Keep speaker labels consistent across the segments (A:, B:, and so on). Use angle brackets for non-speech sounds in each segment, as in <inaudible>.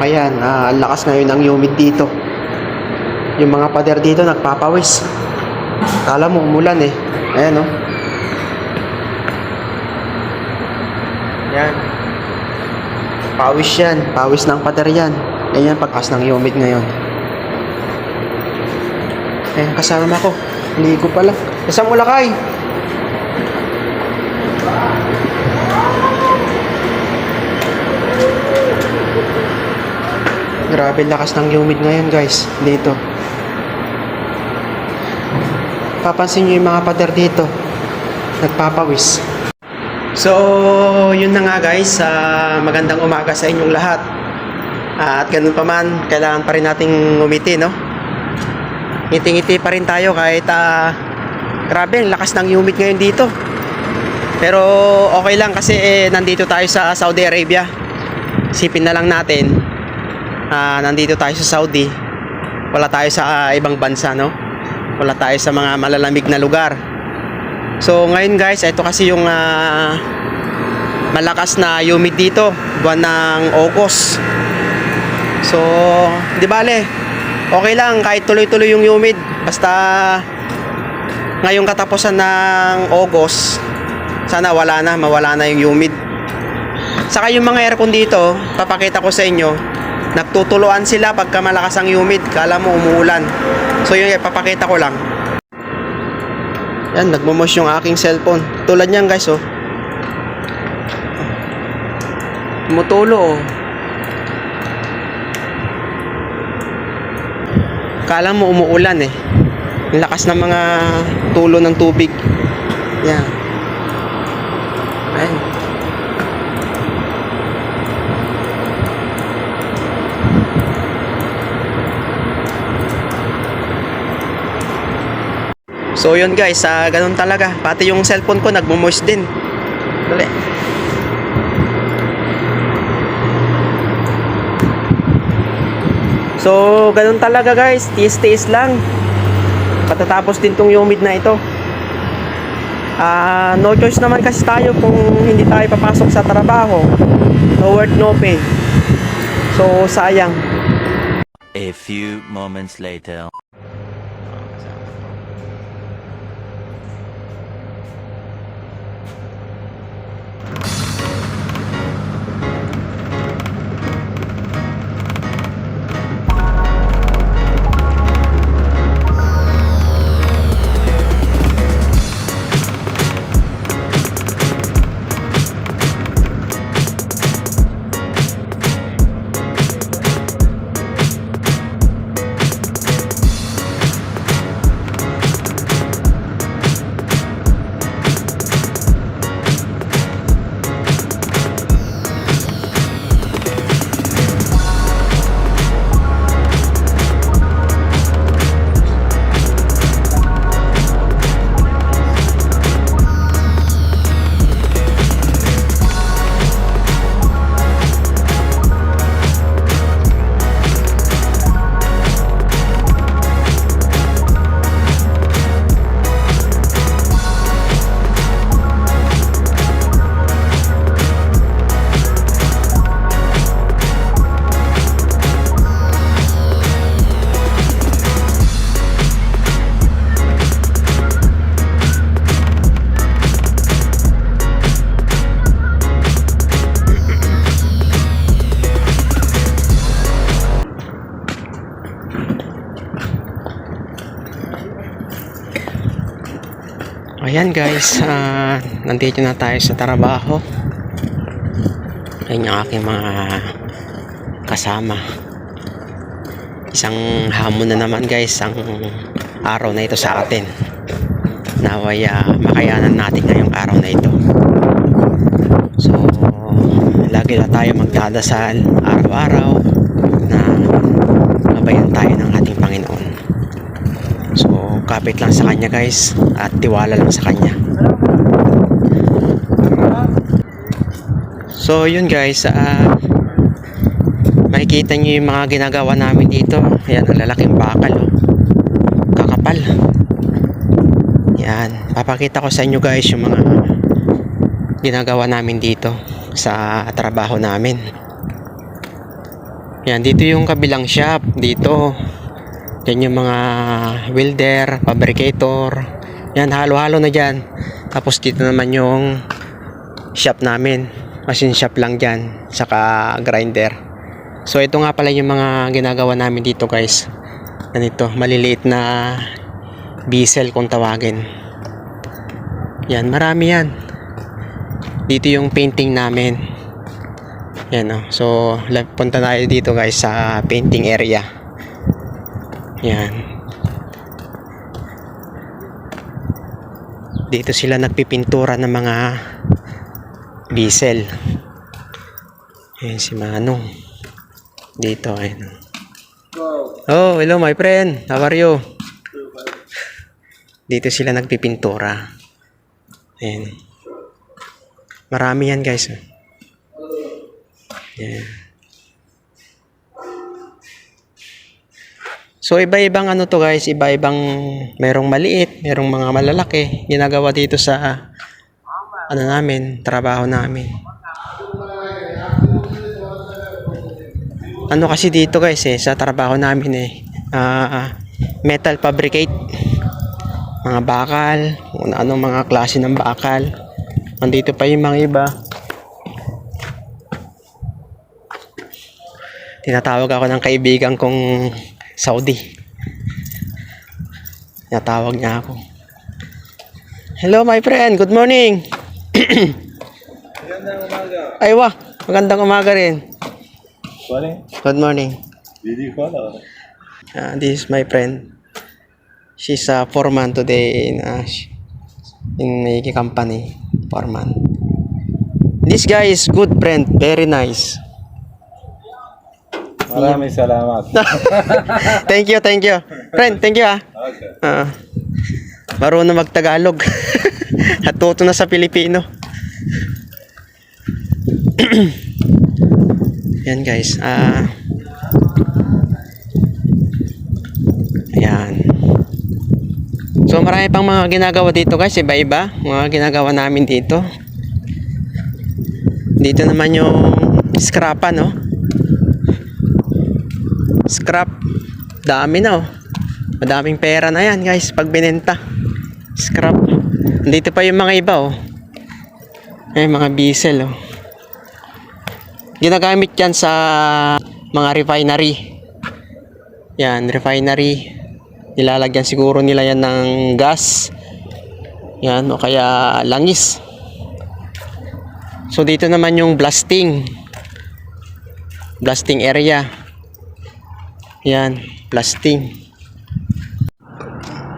A: Ayan, ah, ang lakas ngayon ng humid dito. Yung mga pader dito nagpapawis. Kala mo umulan eh. Ayan oh. Yan. Pawis yan. Pawis ng pader yan. Ayan, pagkas ng humid ngayon. Ayan, kasama ko. Ligo pala. Kasama mo Grabe lakas ng humid ngayon guys dito. Papansin nyo yung mga pader dito. Nagpapawis. So, yun na nga guys. ah, magandang umaga sa inyong lahat. Ah, at ganun pa man, kailangan pa rin nating ngumiti, no? Ngiti-ngiti pa rin tayo kahit ah, grabe, lakas ng humid ngayon dito. Pero okay lang kasi eh, nandito tayo sa Saudi Arabia. Sipin na lang natin, ah, nandito tayo sa Saudi. Wala tayo sa ah, ibang bansa, no? Wala tayo sa mga malalamig na lugar. So ngayon guys, ito kasi yung ah, malakas na humid dito, buwan ng August. So, di bale, okay lang kahit tuloy-tuloy yung humid. Basta ngayong katapusan ng August, sana wala na, mawala na yung humid. Saka yung mga aircon dito, papakita ko sa inyo, nagtutuluan sila pagka malakas ang humid, kala mo umuulan. So yun, papakita ko lang. Yan, nagmumos yung aking cellphone. Tulad niyan guys, oh. Tumutulo, oh. Kala mo umuulan eh. Ang lakas ng mga tulo ng tubig. Yan. So yun guys, ah, ganun talaga. Pati yung cellphone ko nagmo-moist din. Dali. So ganun talaga guys, tiis-tiis lang. Patatapos din tong humid na ito. Ah, no choice naman kasi tayo kung hindi tayo papasok sa trabaho. No work, no pay. So sayang.
B: A few moments later.
A: Ayan guys, ah, nandito na tayo sa trabaho. Ayan yung aking mga kasama. Isang hamon na naman guys, ang araw na ito sa atin. Naway ah, makayanan natin ngayong araw na ito. So, lagi na tayo magdadasal araw-araw na gabayan tayo ng ating kapit lang sa kanya guys at tiwala lang sa kanya. So, yun guys, ah makikita nyo yung mga ginagawa namin dito. Ayan, ang lalaking bakal. Oh. Kakapal. Yan, papakita ko sa inyo guys yung mga ginagawa namin dito sa trabaho namin. Yan, dito yung kabilang shop. Dito. Yan yung mga welder, fabricator. Yan, halo-halo na dyan. Tapos dito naman yung shop namin. Machine shop lang dyan. Saka grinder. So ito nga pala yung mga ginagawa namin dito guys. Ganito, maliliit na diesel kung tawagin. Yan, marami yan. Dito yung painting namin. Yan oh. So, punta tayo dito guys sa painting area. Yan. Dito sila nagpipintura ng mga diesel. Yan si Manong. Dito, ayun. Oh, hello my friend. How are you? Dito sila nagpipintura. Ayan. Marami yan guys. oh. So iba-ibang ano to guys, iba-ibang merong maliit, merong mga malalaki ginagawa dito sa ano namin, trabaho namin. Ano kasi dito guys eh, sa trabaho namin eh, ah, metal fabricate, mga bakal, anong mga klase ng bakal. Nandito pa yung mga iba. Tinatawag ako ng kaibigan kong Saudi. Tinatawag niya ako. Hello my friend, good morning.
C: Magandang umaga.
A: Ay wah, magandang umaga rin.
C: Morning.
A: Good morning.
C: Video call or?
A: Uh, this is my friend. She's a foreman today in uh, in a company. Foreman. This guy is good friend, very nice.
C: Maraming salamat. <laughs>
A: thank you, thank you. Friend, thank you ah.
C: Okay.
A: Ah. marunong magtagalog. <laughs> At tuto na sa Pilipino. <clears throat> Yan guys. Ah. Ayan. So marami pang mga ginagawa dito guys, iba-iba. Mga ginagawa namin dito. Dito naman yung scrapan, no? Scrap. Dami na, oh. Madaming pera na yan, guys, pag binenta. Scrap. Dito pa yung mga iba, oh. Ay, mga diesel, oh. Ginagamit yan sa mga refinery. Yan, refinery. Nilalagyan siguro nila yan ng gas. Yan, o kaya langis. So, dito naman yung blasting. Blasting area. Yan, blasting.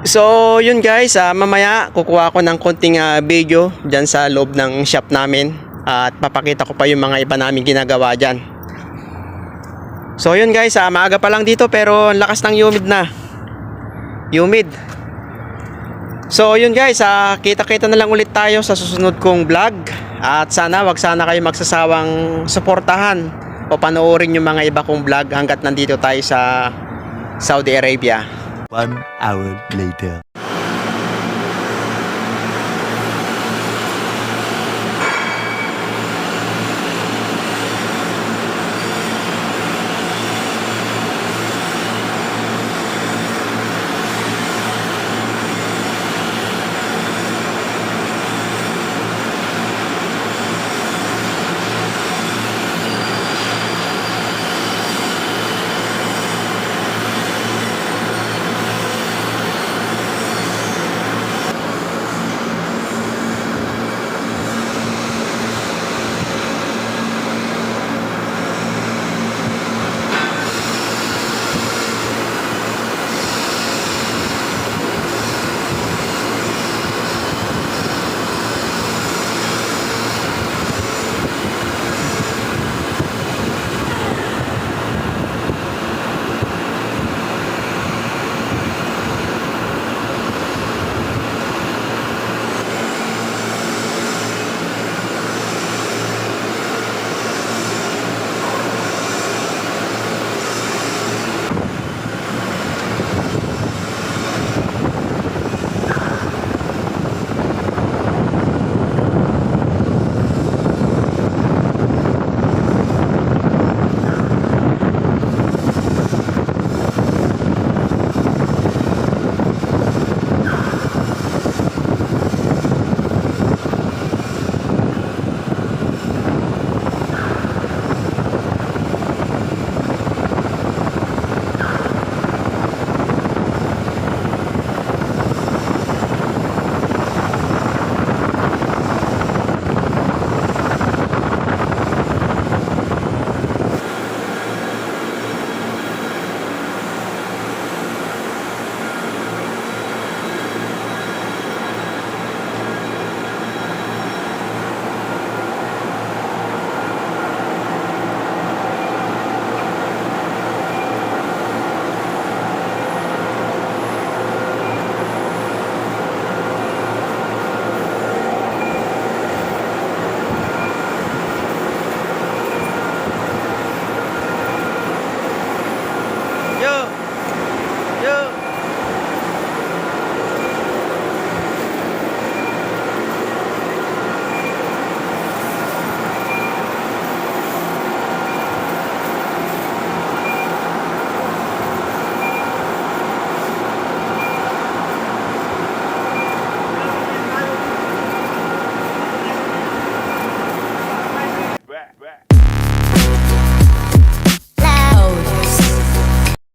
A: So, yun guys, ah, mamaya kukuha ko ng konting ah, video dyan sa loob ng shop namin at papakita ko pa yung mga iba namin ginagawa dyan. So, yun guys, ah, maaga pa lang dito pero ang lakas ng humid na. Humid. So, yun guys, ah, kita-kita na lang ulit tayo sa susunod kong vlog at sana wag sana kayo magsasawang suportahan o panoorin yung mga iba kong vlog hanggat nandito tayo sa Saudi Arabia.
B: One hour later.